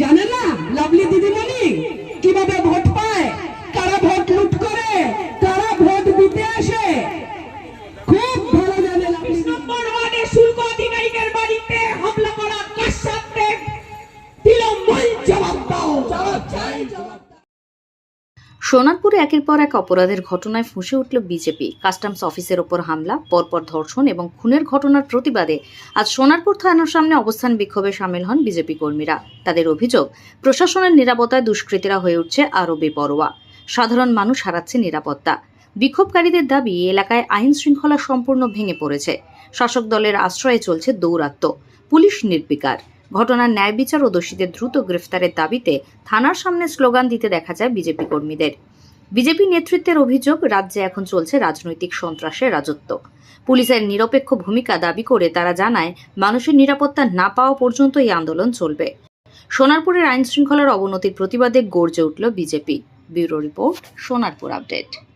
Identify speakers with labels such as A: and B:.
A: জানে না? লাভলি দিদিমণি কীভাবে ভোট পায়? কারা ভোট লুট করে? কারা ভোট দিতে আসে? খুব ভালো জানে লাভলি
B: নম্বর ওয়ার্ডে শুল্ক আধিকারিকের বাড়িতে হামলা করা কার সাথে? জবাব দাও।
A: জবাব জবাব
C: সোনারপুরে একের পর এক অপরাধের ঘটনায় ফুঁসে উঠল বিজেপি। কাস্টমস অফিসের ওপর হামলা, পরপর ধর্ষণ এবং খুনের ঘটনার প্রতিবাদে আজ সোনারপুর থানার সামনে অবস্থান বিক্ষোভে সামিল হন বিজেপি কর্মীরা। তাদের অভিযোগ, প্রশাসনের নিরাপত্তায় দুষ্কৃতীরা হয়ে উঠছে আরও বেপরোয়া। সাধারণ মানুষ হারাচ্ছে নিরাপত্তা। বিক্ষোভকারীদের দাবি এলাকায় আইন শৃঙ্খলা সম্পূর্ণ ভেঙে পড়েছে। শাসক দলের আশ্রয়ে চলছে দৌরাত্ম্য। পুলিশ নির্বিকার। ঘটনার ন্যায় বিচার ও দোষীদের দ্রুত গ্রেফতারের দাবিতে থানার সামনে স্লোগান দিতে দেখা যায় বিজেপি কর্মীদের। বিজেপি নেতৃত্বের অভিযোগ, রাজ্যে এখন চলছে রাজনৈতিক সন্ত্রাসের রাজত্ব। পুলিশের নিরপেক্ষ ভূমিকা দাবি করে তারা জানায়, মানুষের নিরাপত্তা না পাওয়া পর্যন্ত এই আন্দোলন চলবে। সোনারপুরের আইন শৃঙ্খলার অবনতির প্রতিবাদে গর্জে উঠল BJP. Bureau report, Sonarpur update.